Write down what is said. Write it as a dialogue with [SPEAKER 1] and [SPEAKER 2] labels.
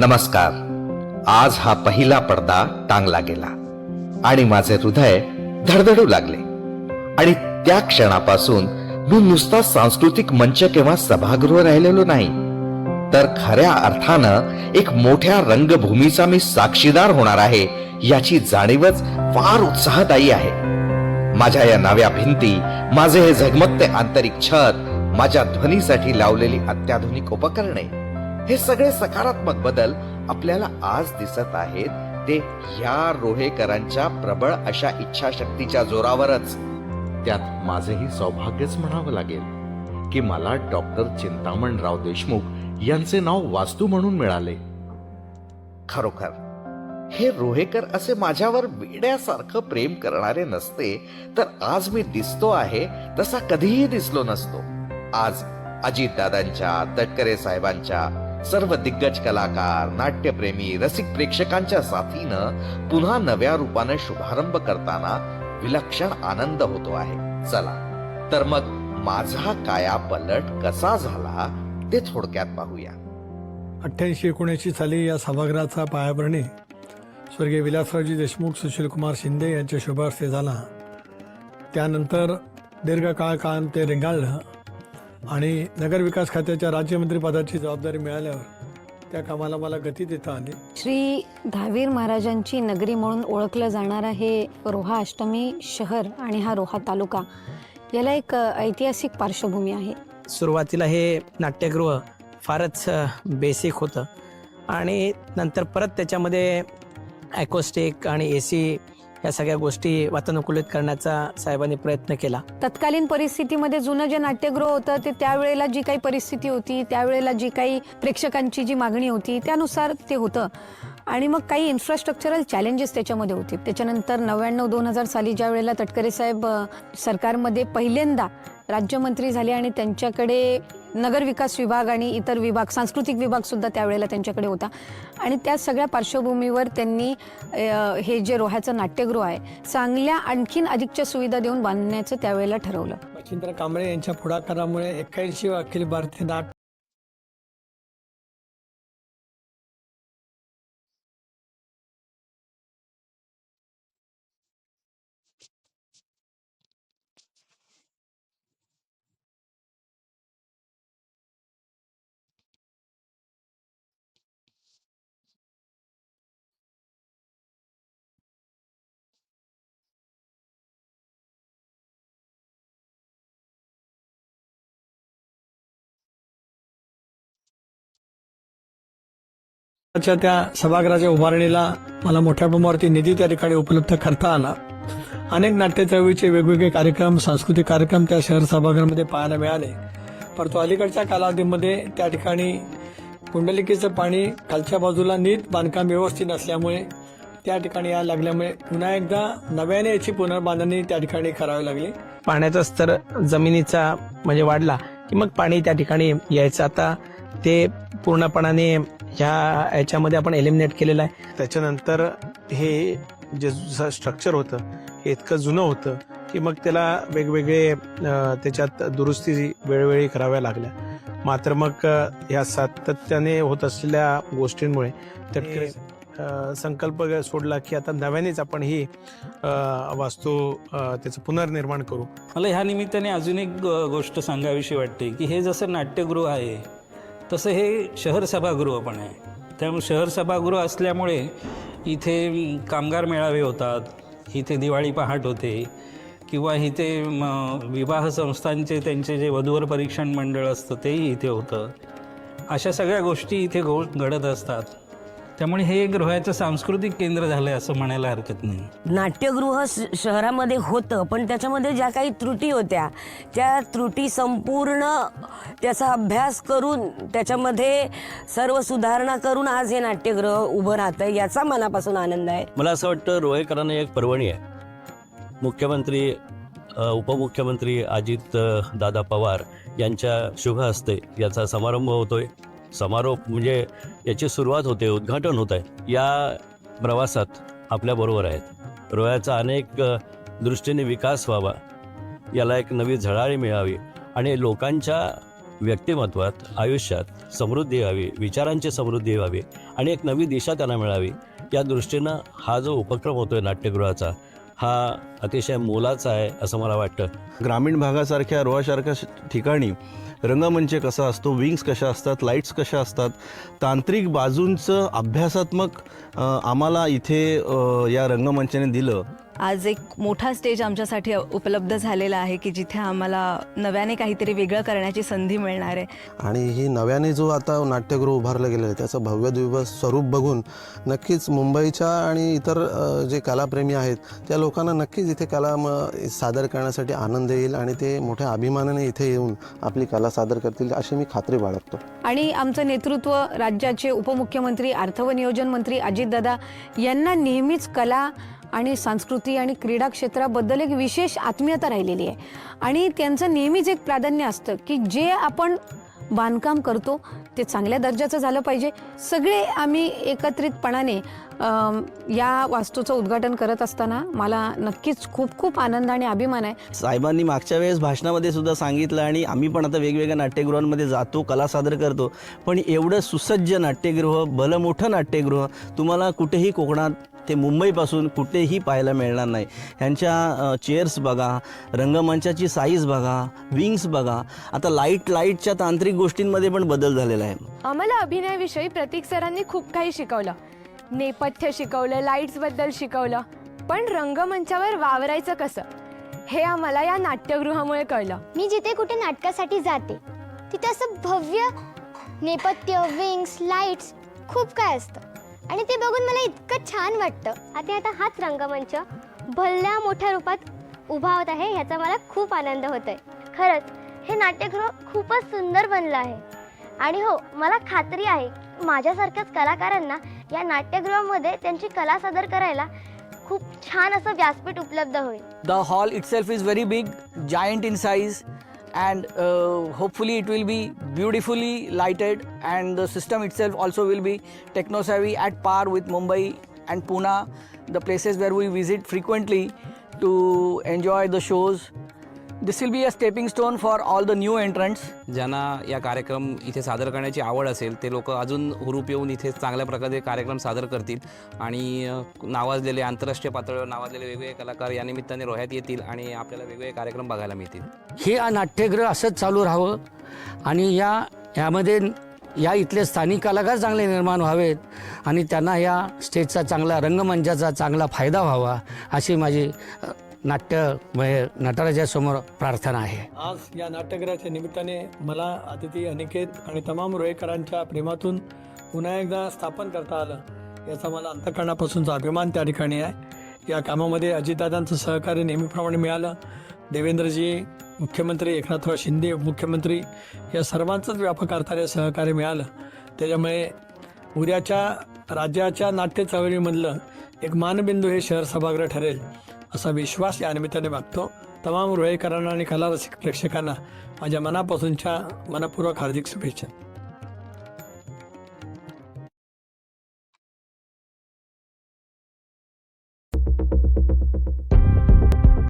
[SPEAKER 1] नमस्कार. आज हा पहिला पडदा टांगला गेला आणि माझे हृदय धडधडू लागले. आणि त्या क्षणापासून मी नुसता सांस्कृतिक मंच किंवा सभागृह राहिलेलो नाही. तर खऱ्या अर्थानं एक मोठ्या रंगभूमीचा मी साक्षीदार होणार आहे याची जाणीवच फार उत्साहदायी आहे. माझ्या या नव्या भिंती माझे हे झगमगते आंतरिक छत माझ्या ध्वनीसाठी लावलेली अत्याधुनिक उपकरणे हे सगळे सकारात्मक बदल आपल्याला आज दिसत आहेत. ते ह्या रोहेकरांच्या प्रबळ अशा इच्छाशक्तीच्या जोरावरच. त्यात माझेही सौभाग्यच म्हणावं लागेल की मला डॉक्टर चिंतामणराव देशमुख यांचे नाव वास्तू म्हणून मिळाले. खरोखर हे रोहेकर असे माझ्यावर वेड्यासारखं प्रेम करणारे नसते तर आज मी दिसतो आहे तसा कधीही दिसलो नसतो. आज अजितदादांच्या तटकरे साहेबांच्या सर्व दिग्गज कलाकार नाट्यप्रेमी रसिक प्रेक्षकांच्या साथीनं पुन्हा नव्या रूपाने शुभारंभ करताना विलक्षण आनंद होतो आहे. चला तर मग माझा काया पलट कसा झाला ते थोडक्यात पाहूया.
[SPEAKER 2] अठ्ठ्याऐंशी एकोणऐंशी साली या सभागृहाचा पायाभरणी स्वर्गीय विलासरावजी देशमुख सुशीलकुमार शिंदे यांच्या शुभार्थे झाला त्यानंतर दीर्घकाळ काळ ते रेंगाळलं. आणि नगरविकास खात्याच्या राज्यमंत्रीपदाची जबाबदारी मिळाल्यावर त्या कामाला मला गती देता आली.
[SPEAKER 3] श्री दहावीर महाराजांची नगरी म्हणून ओळखलं जाणारं हे रोहा अष्टमी शहर आणि हा रोहा तालुका याला एक ऐतिहासिक पार्श्वभूमी आहे.
[SPEAKER 4] सुरुवातीला हे नाट्यगृह फारच बेसिक होतं. आणि नंतर परत त्याच्यामध्ये ॲकोस्टिक आणि ए सी या सगळ्या गोष्टी वातानुकूलित करण्याचा साहेबांनी प्रयत्न केला.
[SPEAKER 3] तत्कालीन परिस्थितीमध्ये जुनं जे नाट्यगृह होतं ते त्यावेळेला जी काही परिस्थिती होती त्यावेळेला जी काही प्रेक्षकांची जी मागणी होती त्यानुसार ते होतं. आणि मग काही इन्फ्रास्ट्रक्चरल चॅलेंजेस त्याच्यामध्ये होते. त्याच्यानंतर नव्याण्णव दोन हजार साली ज्या वेळेला तटकरे साहेब सरकारमध्ये पहिल्यांदा राज्यमंत्री झाले आणि त्यांच्याकडे नगर विकास विभाग आणि इतर विभाग सांस्कृतिक विभाग सुद्धा त्यावेळेला त्यांच्याकडे होता. आणि त्या सगळ्या पार्श्वभूमीवर त्यांनी हे जे रोह्याचं नाट्यगृह आहे चांगल्या आणखीन अधिकच्या सुविधा देऊन बांधण्याचं त्यावेळेला ठरवलं.
[SPEAKER 2] मच्छिंद्र कांबळे यांच्या पुढाकारामुळे एक्क्याऐंशी अखिल भारतीय नाट त्या सभागृहाच्या उभारणीला मला मोठ्या प्रमाणावरती निधी त्या ठिकाणी उपलब्ध करता आला. अनेक नाट्य चळवळीचे वेगवेगळे कार्यक्रम सांस्कृतिक कार्यक्रम त्या शहर सभागृहामध्ये पाहायला मिळाले. परंतु अलीकडच्या कालावधीमध्ये त्या ठिकाणी कुंडलिकेचं पाणी खालच्या बाजूला नीट बांधकाम व्यवस्थित नसल्यामुळे त्या ठिकाणी यायला लागल्यामुळे पुन्हा एकदा नव्याने याची पुनर्बांधणी त्या ठिकाणी करावी लागली.
[SPEAKER 4] पाण्याचा स्तर जमिनीचा म्हणजे वाढला की मग पाणी त्या ठिकाणी यायचं. आता ते पूर्णपणाने ह्या याच्यामध्ये आपण एलिमिनेट केलेलं आहे. त्याच्यानंतर हे जे स्ट्रक्चर होतं हे इतकं जुनं होतं की मग त्याला वेगवेगळे त्याच्यात दुरुस्ती वेळोवेळी कराव्या लागल्या. मात्र मग ह्या सातत्याने होत असलेल्या गोष्टींमुळे तटकरे संकल्प सोडला की आता नव्यानेच आपण ही वास्तू त्याचं पुनर्निर्माण करू.
[SPEAKER 5] मला ह्या निमित्ताने अजून एक गोष्ट सांगावीशी वाटते की हे जसं नाट्यगृह आहे तसं हे शहर सभागृह पण आहे. त्यामुळे शहर सभागृह असल्यामुळे इथे कामगार मेळावे होतात इथे दिवाळी पहाट होते किंवा इथे म, विवाह संस्थांचे त्यांचे जे वधूवर परीक्षण मंडळ असतं तेही इथे होतं. अशा सगळ्या गोष्टी इथे घो घडत असतात. त्यामुळे हे एक रोह्याचं सांस्कृतिक केंद्र झालं आहे असं म्हणायला हरकत नाही.
[SPEAKER 6] नाट्यगृह श- शहरामध्ये होतं पण त्याच्यामध्ये ज्या काही त्रुटी होत्या त्या त्रुटी संपूर्ण त्याचा अभ्यास करून त्याच्यामध्ये सर्व सुधारणा करून आज हे नाट्यगृह उभं राहतं याचा मनापासून आनंद आहे.
[SPEAKER 7] मला असं वाटतं रोहेकरांना एक पर्वणी आहे. मुख्यमंत्री उपमुख्यमंत्री अजित दादा पवार यांच्या शुभ हस्ते याचा समारंभ होतोय. समारोप म्हणजे याची सुरुवात होते उद्घाटन होत आहे या प्रवासात आपल्याबरोबर आहेत. रोयाचा अनेक दृष्टीने विकास व्हावा याला एक नवी झळाळी मिळावी आणि लोकांच्या व्यक्तिमत्वात आयुष्यात समृद्धी व्हावी विचारांची समृद्धी व्हावी आणि एक नवी दिशा त्यांना मिळावी. या दृष्टीनं हा जो उपक्रम होतो आहे नाट्यगृहाचा हा अतिशय मोलाचा आहे असं मला वाटतं.
[SPEAKER 8] ग्रामीण भागासारख्या रोहासारख्या ठिकाणी रंगमंच कसा असतो विंग्स कशा असतात लाईट्स कशा असतात तांत्रिक बाजूंचं अभ्यासात्मक आम्हाला इथे या रंगमंचाने दिलं.
[SPEAKER 9] आज एक मोठा स्टेज आमच्यासाठी उपलब्ध झालेला आहे की जिथे आम्हाला नव्याने काहीतरी वेगळं करण्याची संधी मिळणार आहे.
[SPEAKER 10] आणि ही नव्याने जो आता नाट्यगृह उभारलं गेलं आहे त्याचं भव्य दिव्य स्वरूप बघून नक्कीच मुंबईच्या आणि इतर जे कलाप्रेमी आहेत त्या लोकांना नक्कीच इथे कला म सादर करण्यासाठी आनंद येईल आणि ते मोठ्या अभिमानाने इथे येऊन आपली कला सादर करतील अशी मी खात्री बाळगतो.
[SPEAKER 3] आणि आमचं नेतृत्व राज्याचे उपमुख्यमंत्री अर्थ व नियोजन मंत्री अजितदादा यांना नेहमीच कला आणि संस्कृती आणि क्रीडा क्षेत्राबद्दल एक विशेष आत्मीयता राहिलेली आहे. आणि त्यांचं नेहमीच एक प्राधान्य असतं की जे आपण बांधकाम करतो ते चांगल्या दर्जाचं झालं पाहिजे. सगळे आम्ही एकत्रितपणाने या वास्तूचं उद्घाटन करत असताना मला नक्कीच खूप खूप आनंद आणि अभिमान आहे.
[SPEAKER 11] साहेबांनी मागच्या वेळेस भाषणामध्ये सुद्धा सांगितलं आणि आम्ही पण आता वेगवेगळ्या नाट्यगृहांमध्ये जातो कला सादर करतो. पण एवढं सुसज्ज नाट्यगृह भलं मोठं नाट्यगृह तुम्हाला कुठेही कोकणात ते मुंबईपासून कुठेही पाहायला मिळणार नाही. ह्यांच्या चेअर्स बघा रंगमंचाची साईज बघा विंग्स बघा. आता लाइट लाईटच्या तांत्रिक गोष्टींमध्ये पण बदल झालेला आहे.
[SPEAKER 12] आम्हाला अभिनयाविषयी प्रतीक सरांनी खूप काही शिकवलं. नेपथ्य शिकवलं लाईट्सबद्दल शिकवलं. पण रंगमंचावर वावरायचं कसं? हे आम्हाला या नाट्यगृहामुळे कळलं.
[SPEAKER 13] मी जिथे कुठे नाटकासाठी जाते तिथे असं भव्य नेपथ्य विंग्स लाईट्स खूप काय असतं. आणि ते बघून मला इतकं छान वाटतं. आता आता हाच रंगमंच भल्या मोठ्या रूपात उभा होत आहे ह्याचा मला खूप आनंद होत आहे खरंच हे नाट्यगृह खूपच सुंदर बनलं आहे. आणि हो मला खात्री आहे माझ्यासारख्याच कलाकारांना या नाट्यगृहामध्ये त्यांची कला सादर करायला खूप छान असं व्यासपीठ उपलब्ध होईल.
[SPEAKER 11] The hall itself is very big giant in size and uh, hopefully it will be beautifully lighted. And the system itself also will be techno savvy at par with Mumbai and Pune, the places where we visit frequently to enjoy the shows. This will be a stepping stone for all the new entrants.
[SPEAKER 14] ज्यांना या कार्यक्रम इथे सादर करण्याची आवड असेल ते लोक अजून हुरूप येऊन इथे चांगल्या प्रकारे कार्यक्रम सादर करतील. आणि अ, नावाजलेले आंतरराष्ट्रीय पातळीवर नावाजलेले वेगवेगळे कलाकार या निमित्ताने रोह्यात येतील आणि आपल्याला वेगवेगळे कार्यक्रम बघायला मिळतील.
[SPEAKER 11] हे नाट्यगृह असंच चालू राहावं. आणि या यामध्ये या इथले स्थानिक कलाकार चांगले निर्माण व्हावेत आणि त्यांना या स्टेजचा चांगला रंगमंचाचा चांगला फायदा व्हावा अशी माझी अ, नाट्य म्हणजे नटराजासमोर प्रार्थना आहे.
[SPEAKER 2] आज या नाट्यगृहाच्या निमित्ताने मला अतिथी अनिकेत आणि तमाम रोहेकरांच्या प्रेमातून पुन्हा एकदा स्थापन करता आलं याचा मला अंतकरणापासूनचा अभिमान त्या ठिकाणी आहे. या कामामध्ये अजितदादांचं सहकार्य नेहमीप्रमाणे मिळालं. देवेंद्रजी मुख्यमंत्री एकनाथराव शिंदे उपमुख्यमंत्री या सर्वांचंच व्यापक अर्थाने सहकार्य मिळालं. त्याच्यामुळे उद्याच्या राज्याच्या नाट्य चळवळीमधलं एक मानबिंदू हे शहर सभागृह ठरेल. असा विश्वास या निमित्ताने मागतो तमाम रोहेकरांना आणि कला रसिक प्रेक्षकांना माझ्या मनापासूनच्या मनपूर्वक हार्दिक शुभेच्छा.